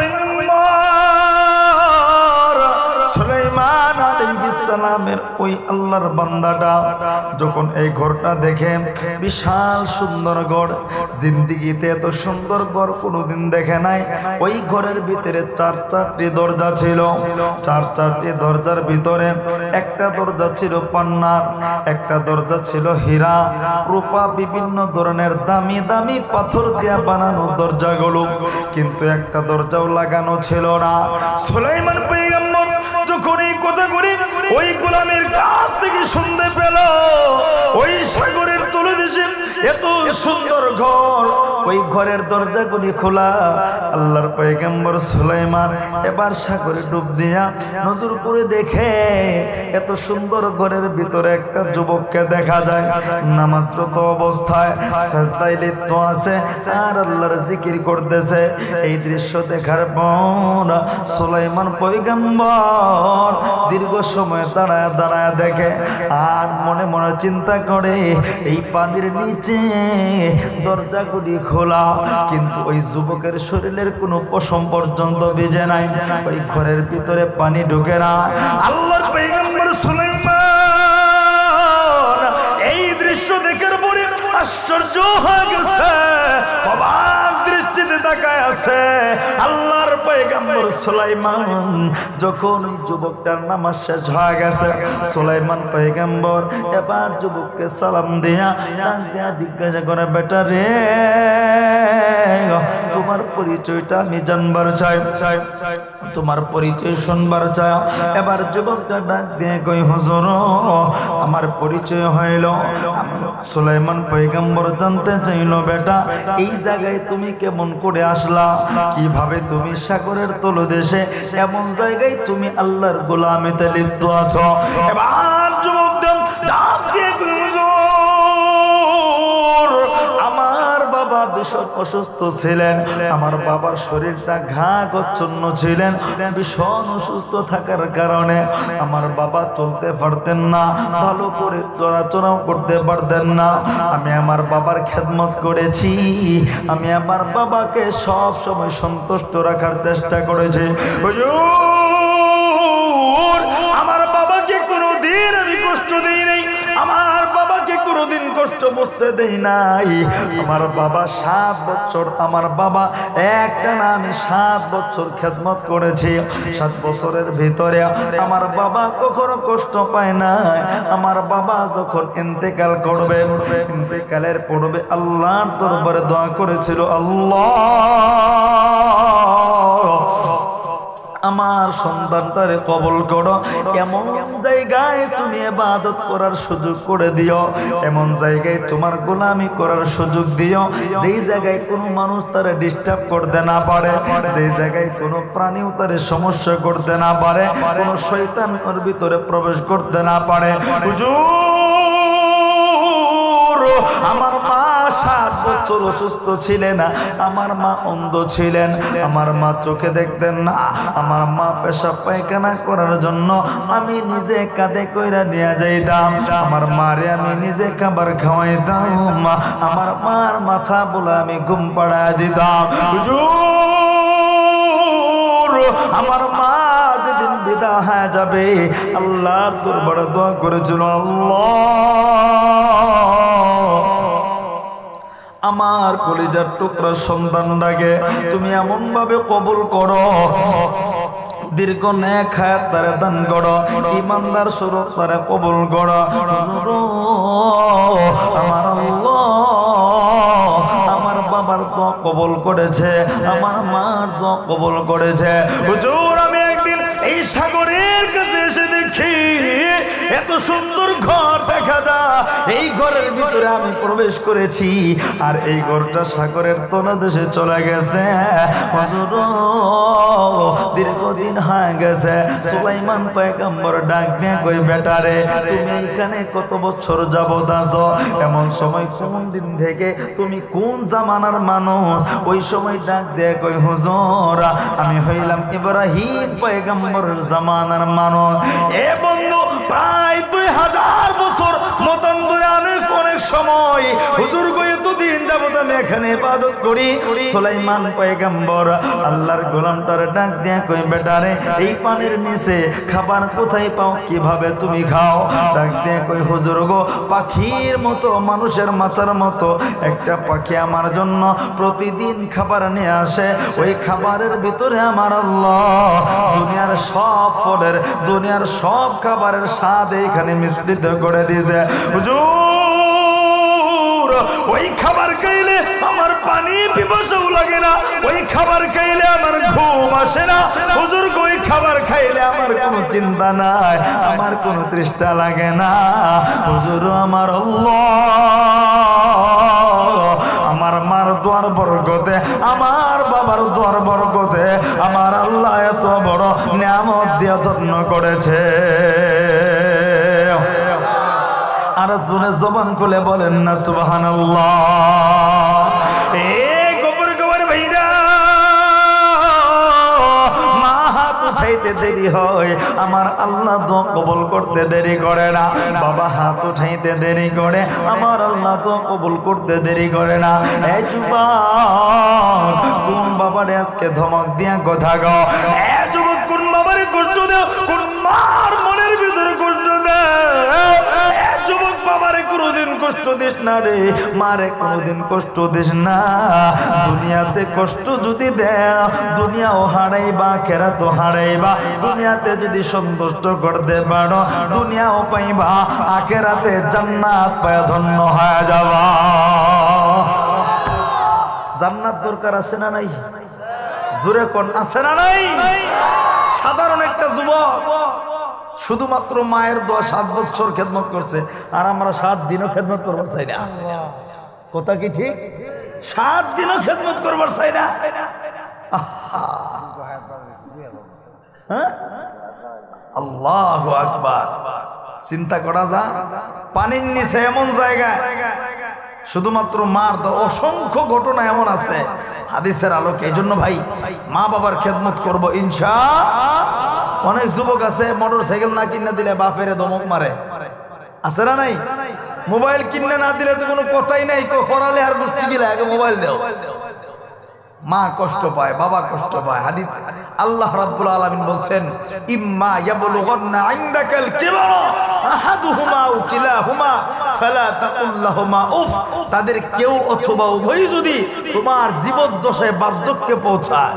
পয়গম্বর সালামের ওই আল্লাহর বান্দাটা যখন এই ঘরটা দেখে বিশাল সুন্দর ঘর। জিন্দিগিতে এত সুন্দর ঘর কোনোদিন দেখে নাই। ওই ঘরের ভিতরে চার চারটি দরজা ছিল। চার চারটি দরজার ভিতরে একটা দরজা ছিল পান্নার, একটা দরজা ছিল হীরা। রূপা বিভিন্ন ধরনের দামি দামি পাথর দিয়া বানানো দরজাগুলো। কিন্তু একটা দরজাও লাগানো ছিল না। সুলাইমান পয়গম্বর যখন এই কথাগুলি ওই গোলামের কাছ থেকে শুনতে পেল ওই সাগরের তুলে দিয়েছে এত সুন্দর ঘর। ওই ঘরের দরজাগুলি খোলা। আল্লাহর পয়গম্বর সুলাইমান এবার সাগরে ডুব দিয়া নজর করে দেখে এত সুন্দর ঘরের ভিতরে একটা যুবককে দেখা যায়। নামাজরত অবস্থায় লিপ্ত আছে আর আল্লাহর জিকির করতেছে। এই দৃশ্য দেখার পর সুলাইমান পয়গম্বর দীর্ঘ সময় দাঁড়ায় দাঁড়ায় দেখে আর মনে মনে চিন্তা করে, এই পানির নিচে দরজাগুলি খোলা, কিন্তু ওই যুবকের শরীরের কোনো পশম পর্যন্ত ভিজে নাই। ওই ঘরের ভিতরে পানি ঢুকে না। আল্লাহর পয়গম্বর সুলাইমান এই দৃশ্য দেখার পরে আশ্চর্য হয়ে গেছে। অবাক দৃষ্টিতে তাকায় আছে। আল্লাহর পয়গম্বর সুলাইমান, যখন ওই যুবকটার নামাজ শেষ হয়ে গেছে, সুলাইমান পয়গম্বর এবার যুবককে সালাম দিয়া দিয়া জিজ্ঞাসা করে, বেটা রে, তোমার পরিচয়টা আমি জানবার চাই চাই তোমার পরিচয় শুনবার চাই। এবার যুবকটা ডাক দিয়ে কই হুজুর, আমার পরিচয় হইল। সুলাইমান পয়গম্বর জানতে চাইল, বেটা, এই জায়গায় তুমি কেমন করে আসলা? কীভাবে তুমি সাগরের তলদেশে এমন জায়গায় তুমি আল্লাহর গোলামিতে লিপ্ত আছো। এবার ভীষণ অসুস্থ ছিলেন। আমার বাবার শরীরটা ঘা গচ্ছন্ন ছিলেন। ভীষণ অসুস্থ থাকার কারণে আমার বাবা চলতে পারতেন না, ভালো করে চলাচলাও করতে পারতেন না। আমি আমার বাবার খেদমত করেছি। আমি আমার বাবাকে সব সময় সন্তুষ্ট রাখার চেষ্টা করেছি। আমার বাবাকে কোনোদিন আমি কষ্ট দিই নাই আমার কোনোদিন কষ্ট বুঝতে দেই নাই। আমার বাবা সাত বছর, আমার বাবা একটা না, আমি সাত বছর খেদমত করেছি। সাত বছরের ভিতরে আমার বাবা কখনো কষ্ট পায় নাই। আমার বাবা যখন ইন্তেকাল করবে, ইন্তেকালের পড়বে আল্লাহর দরবারে দোয়া করেছিল, আল্লাহ! আমার সন্তানটারে কবল করো। এমন জায়গায় তুমি এবাদত করার সুযোগ করে দিও, এমন জায়গায় তোমার গোলামি করার সুযোগ দিও। যেই জায়গায় কোনো মানুষ তারা ডিস্টার্ব করতে না পারে, যেই জায়গায় কোনো প্রাণীও তারে সমস্যা করতে না পারে, কোনো শৈতান ওর ভিতরে প্রবেশ করতে না পারে। হুজুর, আমার সাত বছর অসুস্থ ছিলেন, আমার মা অন্ধ ছিলেন, আমার মা চোখে দেখতেন না, আমার মা পেশা পায়খানা করার জন্য আমি নিজে কাঁধে কইরা নিয়ে যাইতাম, আমার মারে আমি নিজে খাবার খাওয়াইতাম, মা, আমার মার মাথা বলে আমি ঘুম পাড়ায় দিতাম। আমার মা যেদিন বিদা হয়ে যাবে, আল্লাহর দরবারে দোয়া করেছিল, আল্লাহ। আমার কলিজার টুকরা সন্তানটাকে তুমি এমন ভাবে কবুল করো? দীর্ঘ ন্যাক হায়াত তারে দান করো, ইমানদার স্বরূপ তারে কবুল করো। আমার আমার বাবার কবল করেছে, আমার মার দোয়া কবল করেছে। হুজুর, আমি একদিন এই সাগরের কাছে এত সুন্দর ঘর দেখা যা এই ঘরের ভিতরে আমি প্রবেশ করেছি, আর এই ঘরটা সাগরের তলদেশে চলে গেছে। দীর্ঘদিন হয়ে গেছে। সুলাইমান পয়গম্বর ডাক কই বেটারে তুমি এখানে কত বছর যাবত আছো? এমন সময় কোন দিন থেকে তুমি কোন জামানার মানুষ? ওই সময় ডাক দিয়ে কই, হুজুর, আমি হইলাম এবার ইব্রাহিম পয়গম্বরের জামানার মানুষ। এ বন্ধু প্রায় দুই হাজার বছর মতান্তরে অনেক অনেক সময়। হুজুর গো এত এতদিন যাবত আমি এখানে ইবাদত করি, সুলাইমান পয়গম্বর আল্লাহর গোলামটার ডাক দিয়া কই বেটারে, এই পানির নিচে খাবার কোথায় পাও? কীভাবে তুমি খাও? ডাক দিয়া কই হুজুর গো, পাখির মতো, মানুষের মাথার মতো, একটা পাখি আমার জন্য প্রতিদিন খাবার নিয়ে আসে। ওই খাবারের ভিতরে আমার আল্লাহ দুনিয়ার সব ফলের, দুনিয়ার সব খাবারের স্বাদ এখানে মিশ্রিত করে দিয়েছে। হুজুর! ওই খাবার খাইলে আমার পানি পিপাসাও লাগে না। ওই খাবার খাইলে আমার ঘুম আসে না। হুজুর ওই খাবার খাইলে আমার কোনো চিন্তা নাই, আমার কোনো তৃষ্ণা লাগে না। হুজুর আমার আমার মার দোয়ার বরগতে আমার বাবার দোয়ার বরগতে আমার আল্লাহ এত বড় নিয়ামত দিয়ে ধন্য করেছে। শুনে জবান খুলে বলেন না সুবাহান দেরি হয়, আমার আল্লাহ তো কবল করতে দেরি করে না। বাবা হাত উঠাইতে দেরি করে, আমার আল্লাহ কবল করতে দেরি করে না। কোন বাবারে আজকে ধমক দিয়া কথা গাও যুবক, কোন বাবারে কষ্ট দাও? কোন কোনোদিন কষ্ট দিস না রে। মারে, কোনোদিন কষ্ট দিস না। দুনিয়াতে কষ্ট যদি দেও দুনিয়াও হারাইবা খেরাতো হারাইবা। দুনিয়াতে যদি সন্তুষ্ট করতে পারো, দুনিয়াও পাইবা। আখেরাতে জান্নাত পায় ধন্য হয়ে যাবা। জান্নাত দরকার আছে না নাই? জোরে কোন, আছে না নাই? সাধারণ একটা যুবক শুধুমাত্র মায়ের দোয়া সাত বছর খেদমত করছে, আর আমরা সাত দিনও খেদমত করবার চাই না। কথা কি ঠিক? সাত দিনও খেদমত করবার চাই না। আল্লাহ আকবার। চিন্তা করা যা, পানির নিচে এমন জায়গায়, শুধুমাত্র মার তো অসংখ্য ঘটনা এমন আছে, হাদিসের আলোকে। এই জন্য ভাই মা বাবার খেদমত করব ইনশা অনেক যুবক আছে, মোটর সাইকেল না কিনে দিলে বাপেরে দমক মারে। আছে না নাই? মোবাইল কিনে না দিলে তো কোনো কথাই নাই করালে আর গোষ্ঠী গিলা আগে মোবাইল দেও। মা কষ্ট পায়, বাবা কষ্ট পায়। হাদিস আল্লাহ রাব্বুল আলামিন বলছেন, ইম্মা ইয়াবলুগান্না ইনদাকাল কিবারা আহাদুহুমা আও কিলাহুমা, ফালা তাকুল লাহুমা উফ। তাদের কেউ অথবা উভয়ই যদি তোমার জীবদ্দশায় বার্ধক্যে পৌঁছায়।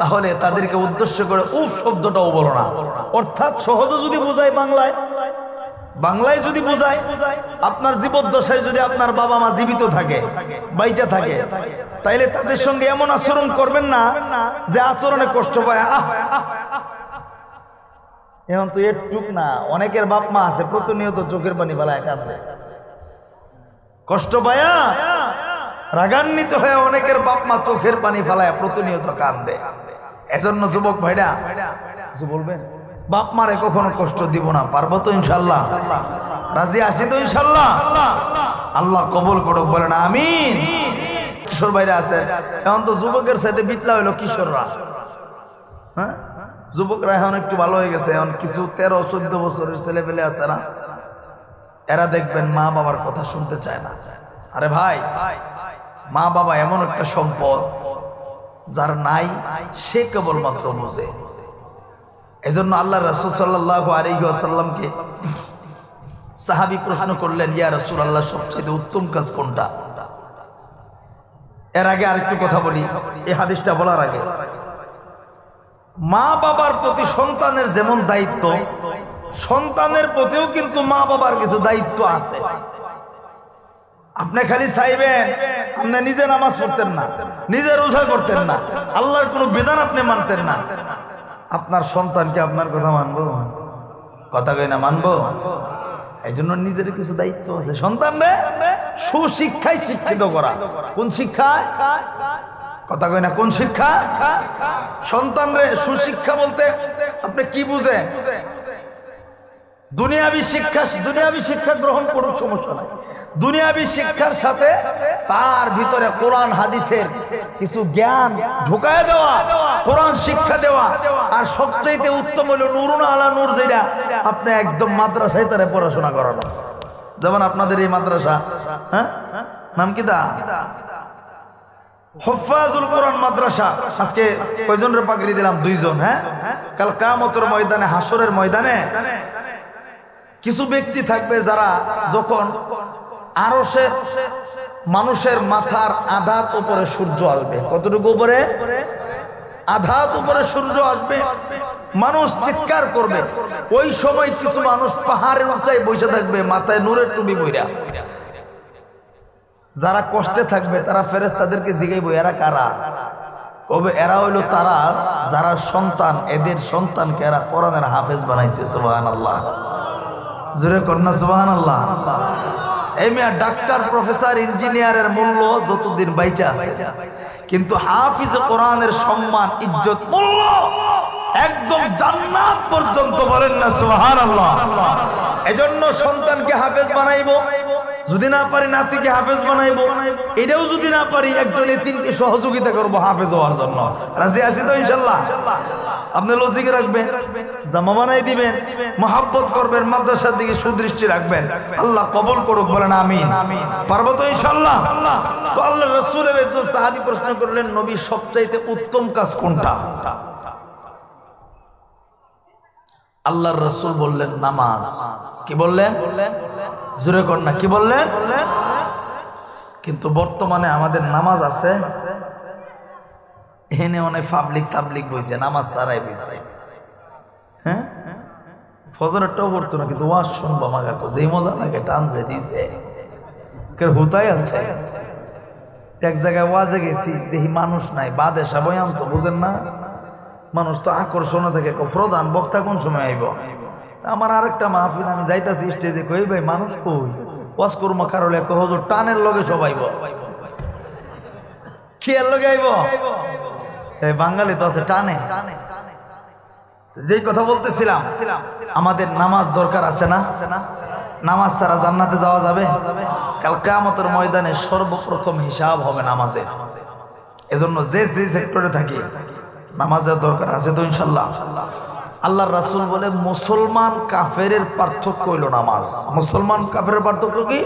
তাহলে তাদেরকে উদ্দেশ্য করে উফ শব্দটাও বলো না। অর্থাৎ সহজে যদি বোঝায় বাংলায় বাংলায় যদি বোঝায়, আপনার জীবদ্দশায় যদি আপনার বাবা মা জীবিত থাকে, বাইচা থাকে, তাইলে তাদের সঙ্গে এমন আচরণ করবেন না যে আচরণে কষ্ট পায়। আহ এখন তো একটুক না, অনেকের বাপ মা আছে, প্রতিনিয়ত চোখের পানি ফেলায় কষ্ট পায়া রাগান্বিত হয়ে অনেকের বাপ মা চোখের পানি ফেলায় প্রতিনিয়ত কান্দে এজন্য যুবক ভাইরা বলবেন? বাপ মারে কখনো কষ্ট দিব না, পারব তো ইনশাল্লাহ? রাজি আছি তো ইনশাল্লাহ? আল্লাহ কবুল করুক, বলেন আমি কিশোর ভাইরা আছে এখন তো যুবকের সাথে বিটলা হইল কিশোররা। হ্যাঁ? যুবকরা এখন একটু ভালো হয়ে গেছে, এখন কিছু তেরো, চোদ্দ বছরের ছেলে পেলে আছে না? এরা দেখবেন মা বাবার কথা শুনতে চায় না। আরে ভাই মা বাবা এমন একটা সম্পদ যার নাই, সে কেবলমাত্র বোঝে। এজন্য আল্লাহ রসুল সাল্লাহ আলহিহাসাল্লামকে সাহাবি প্রশ্ন করলেন, ইয়া রসুল আল্লাহ সবচেয়ে উত্তম কাজ কোনটা? এর আগে আরেকটু কথা বলি এই হাদিসটা বলার আগে। মা বাবার প্রতি সন্তানের যেমন দায়িত্ব, সন্তানের প্রতিও কিন্তু মা বাবার কিছু দায়িত্ব আছে। আপনি খালি চাইবেন, আপনি নিজে নামাজ পড়তেন না, নিজে রোজা করতেন না, আল্লাহর কোনো বিধান আপনি মানতেন না। আপনার সন্তানকে আপনার কথা মানবো? কথা কই না, মানবো? এই জন্য নিজের কিছু দায়িত্ব আছে। সন্তান রে সুশিক্ষায় শিক্ষিত করা। কোন শিক্ষায়? কথা কই না, কোন শিক্ষা সন্তান রে সুশিক্ষা বলতে আপনি কি বুঝেন? দুনিয়াবি শিক্ষা দুনিয়াবি শিক্ষা গ্রহণ করুন, সমস্যা নাই। দুনিয়াবি শিক্ষার সাথে তার ভিতরে কোরআন, হাদিসের কিছু জ্ঞান ঢুকায় দেওয়া, কোরআন শিক্ষা দেওয়া। আর সবচাইতে উত্তম হলো নুরুন আলা নূর যেটা আপনি একদম মাদ্রাসায় তারা পড়াশোনা করানো। যেমন আপনাদের এই মাদ্রাসা হ্যাঁ? নাম কি দা হফাজুল কোরআন মাদ্রাসা। আজকে কয়জনের দিলাম? দুইজন হ্যাঁ? কাল কামতর ময়দানে হাসরের ময়দানে কিছু ব্যক্তি থাকবে যারা যখন আরসের মানুষের মাথার আধাত উপরে সূর্য আসবে। কতটুকু উপরে? আধাত উপরে সূর্য আসবে। মানুষ চিৎকার করবে। ওই সময় কিছু মানুষ পাহাড়ের উঁচাই বসে থাকবে, মাথায় নূরের টুপি বইরা যারা কষ্টে থাকবে, তারা ফেরেস তাদেরকে জিগাইব, এরা কারা? কবে এরা হইল তারা, যারা সন্তান, এদের সন্তানকে এরা কোরআনের হাফেজ বানাইছে সুবাহান আল্লাহ জোরে কন্যা সুবাহান আল্লাহ এই মেয়া ডাক্তার, প্রফেসর, ইঞ্জিনিয়ারের মূল্য যতদিন বাইচা আছে। কিন্তু হাফিজ কোরআনের সম্মান, ইজ্জত মূল্য একদম জান্নাত পর্যন্ত বলেন না সুবাহান আল্লাহ এজন্য সন্তানকে হাফেজ বানাইবো, যদি না পারি নাতিকে হাফেজ বানাইবো, এটাও যদি না পারি একজন এতিমকে সহযোগিতা করব হাফেজ হওয়ার জন্য। রাজি আছি তো ইনশাল্লাহ? আপনি লজিকে রাখবেন, জামা বানাই দিবেন, মহাব্বত করবেন, মাদ্রাসার দিকে সুদৃষ্টি রাখবেন। আল্লাহ কবল করুক, বলেন আমি পারব তো ইনশাল্লাহ তো আল্লাহ রসুলের একজন সাহাবি প্রশ্ন করলেন, নবী সবচাইতে উত্তম কাজ কোনটা? আল্লাহর রসুল বললেন, নামাজ। কি বললেন? জুরে কর না, কি বললেন? কিন্তু বর্তমানে আমাদের নামাজ আছে এনে অনেক পাবলিক তাবলিক বইছে নামাজ সারাই বইছে হ্যাঁ? ফজরেরটাও পড়তো না, কিন্তু ওয়াজ শুনব আমার কাছে যেই মজা লাগে টান টানছে দিছে। কেউ হুতাই আছে? এক জায়গায় ওয়াজে গেছি, দেখি মানুষ নাই বাদে সবাই আনতো বুঝেন না? মানুষ তো আকর্ষণ থেকে প্রধান বক্তা কোন সময় আইব? আমার আরেকটা মাহফিল, আমি যাইতাছি স্টেজে কই ভাই, মানুষ কই? ওয়াজ করব কারলে হজুর, টানের লগে সবাইব খেয়ার লগে আইব? বাঙালি তো আছে, টানে। যেই কথা বলতেছিলাম, আমাদের নামাজ দরকার আছে না? নামাজ ছাড়া জান্নাতে যাওয়া যাবে? কাল কামতের ময়দানে সর্বপ্রথম হিসাব হবে নামাজের। এজন্য যে যে সেক্টরে থাকি, নামাজের দরকার আছে তো ইনশাল্লাহ আল্লাহ রাসুল বলে, মুসলমান কাফের পার্থক্য হইল নামাজ। মুসলমান কাফের পার্থক্য কি?